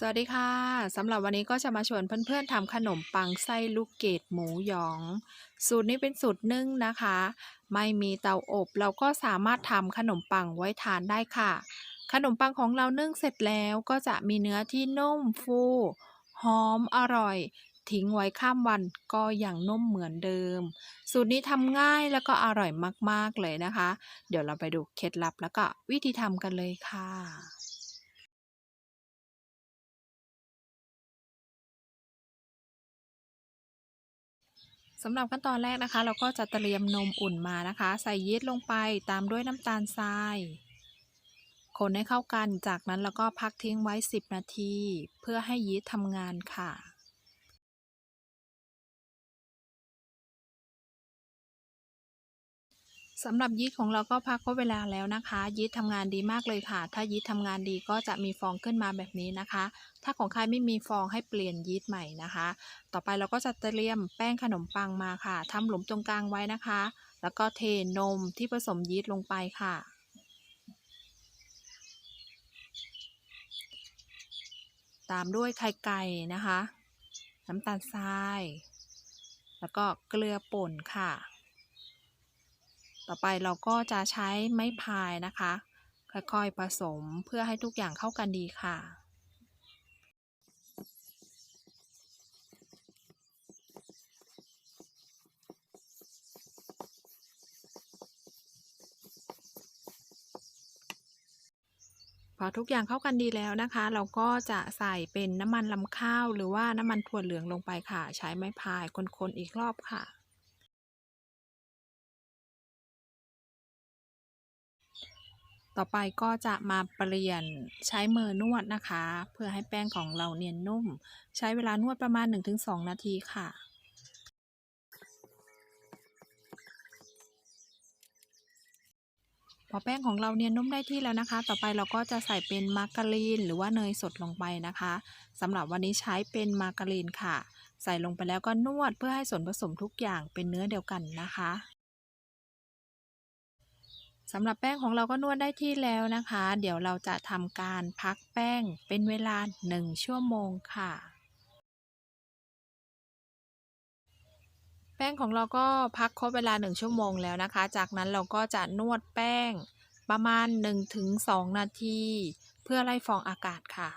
สวัสดีค่ะสำหรับวันนี้ก็จะมาชวนเพื่อนๆทำขนมปังไส้ลูกเกดหมูหยอง สูตรนี้เป็นสูตรนึ่งนะคะ ไม่มีเตาอบเราก็สามารถทำขนมปังไว้ทานได้ค่ะ ขนมปังของเรานึ่งเสร็จแล้วก็จะมีเนื้อที่นุ่มฟูหอมอร่อย ทิ้งไว้ข้ามวันก็ยังนุ่มเหมือนเดิม สูตรนี้ทำง่ายแล้วก็อร่อยมากๆเลยนะคะ เดี๋ยวเราไปดูเคล็ดลับแล้วก็วิธีทำกันเลยค่ะ สำหรับขั้นตอนแรกนะคะ เราก็จะเตรียมนมอุ่นมานะคะ ใส่ยีสต์ลงไปตามด้วยน้ำตาลทรายคนให้เข้ากันจากนั้นเราก็พักทิ้งไว้ 10 นาที เพื่อให้ยีสต์ทำงานค่ะ สำหรับยีสต์ของเราก็พักไว้เวลาแล้วนะคะ ยีสต์ทำงานดีมากเลยค่ะ ถ้ายีสต์ทำงานดีก็จะมีฟองขึ้นมาแบบนี้นะคะ ถ้าของใครไม่มีฟองให้เปลี่ยนยีสต์ใหม่นะคะ ต่อไปเราก็จะเตรียมแป้งขนมปังมาค่ะทำหลุมตรงกลางไว้นะคะ แล้วก็เทนมที่ผสมยีสต์ลงไปค่ะตามด้วยไข่ไก่นะคะ น้ำตาลทราย แล้วก็เกลือป่นค่ะ ต่อไปเราก็จะใช้ไม้พายนะคะ ค่อยๆผสมเพื่อให้ทุกอย่างเข้ากันดีค่ะพอทุกอย่างเข้ากันดีแล้วนะคะ เราก็จะใส่เป็นน้ำมันลำข้าว หรือว่าน้ำมันถั่วเหลืองลงไปค่ะ ใช้ไม้พายคนๆอีกรอบค่ะ ต่อไปก็จะมาเปลี่ยนใช้มือนวดนะคะ เพื่อให้แป้งของเราเนียนนุ่ม ใช้เวลานวดประมาณ 1-2 นาทีค่ะพอแป้งของเราเนียนนุ่มได้ที่แล้วนะคะ ต่อไปเราก็จะใส่เป็นมาการีนหรือว่าเนยสดลงไปนะคะสำหรับวันนี้ใช้เป็นมาการีนค่ะ ใส่ลงไปแล้วก็นวดเพื่อให้ส่วนผสมทุกอย่างเป็นเนื้อเดียวกันนะคะ สำหรับแป้งของเราก็นวดได้ที่แล้วนะคะ เดี๋ยวเราจะทำการพักแป้งเป็นเวลา 1 ชั่วโมงค่ะ แป้งของเราก็พักครบเวลา 1 ชั่วโมงแล้วนะคะ จากนั้นเราก็จะนวดแป้งประมาณ 1-2 นาที เพื่อไล่ฟองอากาศค่ะ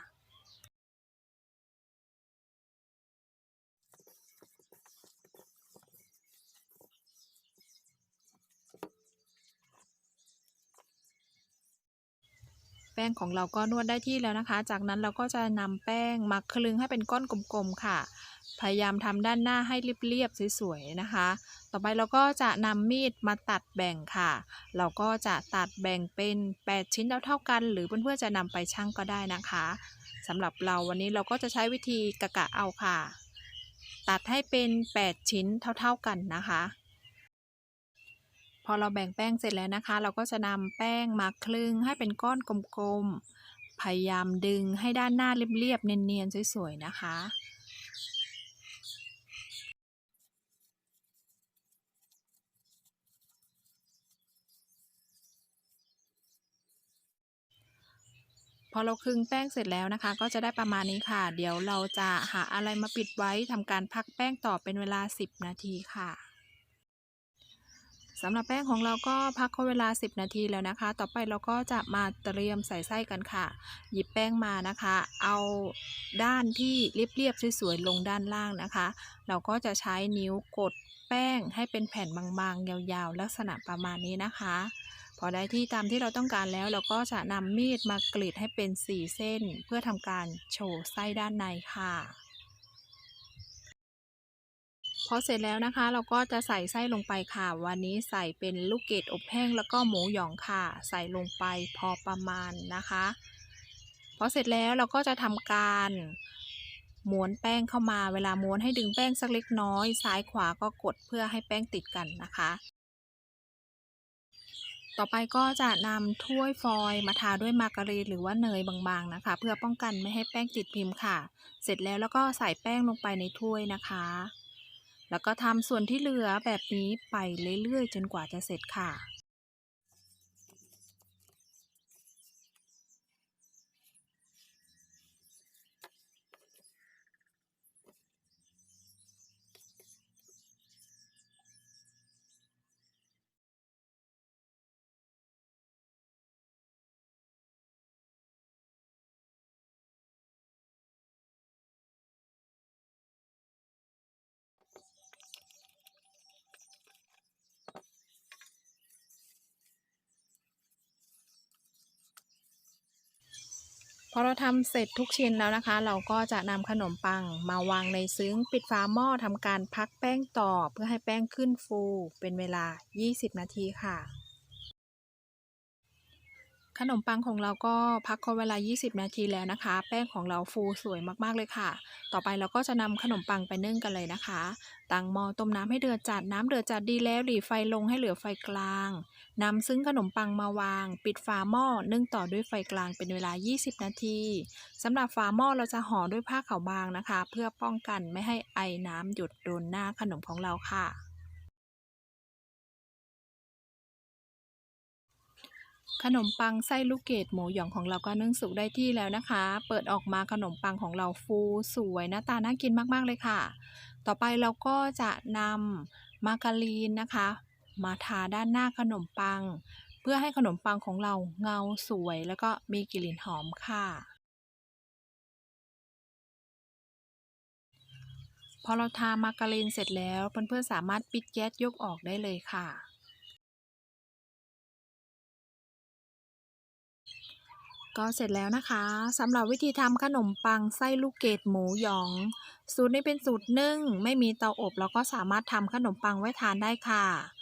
แป้งของเราก็นวดได้ที่แล้วนะคะ จากนั้นเราก็จะนำแป้งมาคลึงให้เป็นก้อนกลมๆค่ะ พยายามทำด้านหน้าให้เรียบๆสวยๆนะคะ ต่อไปเราก็จะนำมีดมาตัดแบ่งค่ะ เราก็จะตัดแบ่งเป็น 8 ชิ้นเท่าๆกัน หรือเพื่อนๆจะนำไปชั่งก็ได้นะคะสำหรับเราวันนี้เราก็จะใช้วิธีกะกะเอาค่ะ ตัดให้เป็น 8 ชิ้นเท่าๆกันนะคะ อเราแบ่งแป้งเสร็จแล้วนะคะ เราก็จะนำแป้งมาคลึงให้เป็นก้อนกลมๆ พยายามดึงให้ด้านหน้าเรียบๆ เนียนๆ สวยๆ นะคะพอเราคลึงแป้งเสร็จแล้วนะคะ ก็จะได้ประมาณนี้ค่ะ เดี๋ยวเราจะหาอะไรมาปิดไว้ทำการพักแป้งต่อเป็นเวลา 10 นาทีค่ะ สำหรับแป้งของเราก็พักเขาเวลา 10 นาทีแล้วนะคะ ต่อไปเราก็จะมาเตรียมใส่ไส้กันค่ะ หยิบแป้งมานะคะ เอาด้านที่เรียบๆสวยๆลงด้านล่างนะคะ เราก็จะใช้นิ้วกดแป้งให้เป็นแผ่นบางๆ ยาวๆ ลักษณะประมาณนี้นะคะ พอได้ที่ตามที่เราต้องการแล้ว เราก็จะนำมีดมากรีดให้เป็น 4 เส้น เพื่อทำการโชว์ไส้ด้านในค่ะ พอเสร็จแล้วนะคะ เราก็จะใส่ไส้ลงไปค่ะ วันนี้ใส่เป็นลูกเกดอบแห้งแล้วก็หมูหยองค่ะ ใส่ลงไปพอประมาณนะคะพอเสร็จแล้วเราก็จะทำการม้วนแป้งเข้ามาเวลาม้วนให้ดึงแป้งสักเล็กน้อย ซ้ายขวาก็กดเพื่อให้แป้งติดกันนะคะ ต่อไปก็จะนำถ้วยฟอยล์มาทาด้วยมาการีนหรือว่าเนยบางๆนะคะ เพื่อป้องกันไม่ให้แป้งติดพิมพ์ค่ะ เสร็จแล้วแล้วก็ใส่แป้งลงไปในถ้วยนะคะ แล้วก็ทำส่วนที่เหลือแบบนี้ไปเรื่อยๆ จนกว่าจะเสร็จค่ะ อเราทำเสร็จทุกชิ้นแล้วนะคะ เราก็จะนำขนมปังมาวางในซึ้งปิดฝาหม้อทำการพักแป้งต่อเพื่อให้แป้งขึ้นฟู เป็นเวลา 20 นาทีค่ะ ขนมปังของเราก็พักครบเวลา 20 นาทีแล้วนะคะ แป้งของเราฟูสวยมากๆเลยค่ะ ต่อไปเราก็จะนำขนมปังไปนึ่งกันเลยนะคะ ตั้งหม้อต้มน้ำให้เดือดจัดน้ำเดือดจัดดีแล้วหลีไฟลงให้เหลือไฟกลาง นำซึ้งขนมปังมาวาง ปิดฝาหม้อนึ่งต่อด้วยไฟกลางเป็นเวลา 20 นาทีสำหรับฝาหม้อเราจะห่อด้วยผ้าขาวบางนะคะ เพื่อป้องกันไม่ให้ไอน้ำหยดโดนหน้าขนมของเราค่ะขนมปังไส้ลูกเกดหมูหยองของเราก็นึ่งสุกได้ที่แล้วนะคะ เปิดออกมาขนมปังของเราฟูสวยหน้าตาน่ากินมากๆเลยค่ะ ต่อไปเราก็จะนำมาการีนนะคะ มาทาด้านหน้าขนมปัง เพื่อให้ขนมปังของเราเงาสวยแล้วก็มีกลิ่นหอมค่ะ พอเราทามาการีนเสร็จแล้วเพื่อนๆสามารถปิดแก๊สยกออกได้เลยค่ะก็เสร็จแล้วนะคะสำหรับวิธีทำขนมปังไส้ลูกเกดหมูหยอง สูตรนี้เป็นสูตรนึ่ง ไม่มีเตาอบเราก็สามารถทำขนมปังไว้ทานได้ค่ะ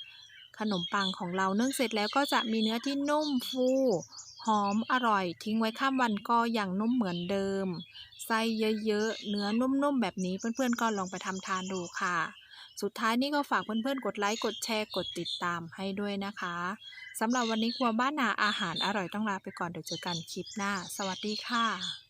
ขนมปังของเรานึ่งเสร็จแล้วก็จะมีเนื้อที่นุ่มฟูหอมอร่อย ทิ้งไว้ข้ามวันก็ยังนุ่มเหมือนเดิม ไส้เยอะๆ เนื้อนุ่มๆ แบบนี้เพื่อนๆ ก็ลองไปทำทานดูค่ะ สุดท้ายนี้ก็ฝากเพื่อนๆ กดไลค์กดแชร์กดติดตามให้ด้วยนะคะสำหรับวันนี้ครัวบ้านนาอาหารอร่อยต้องลาไปก่อนเดี๋ยวเจอกันคลิปหน้า สวัสดีค่ะ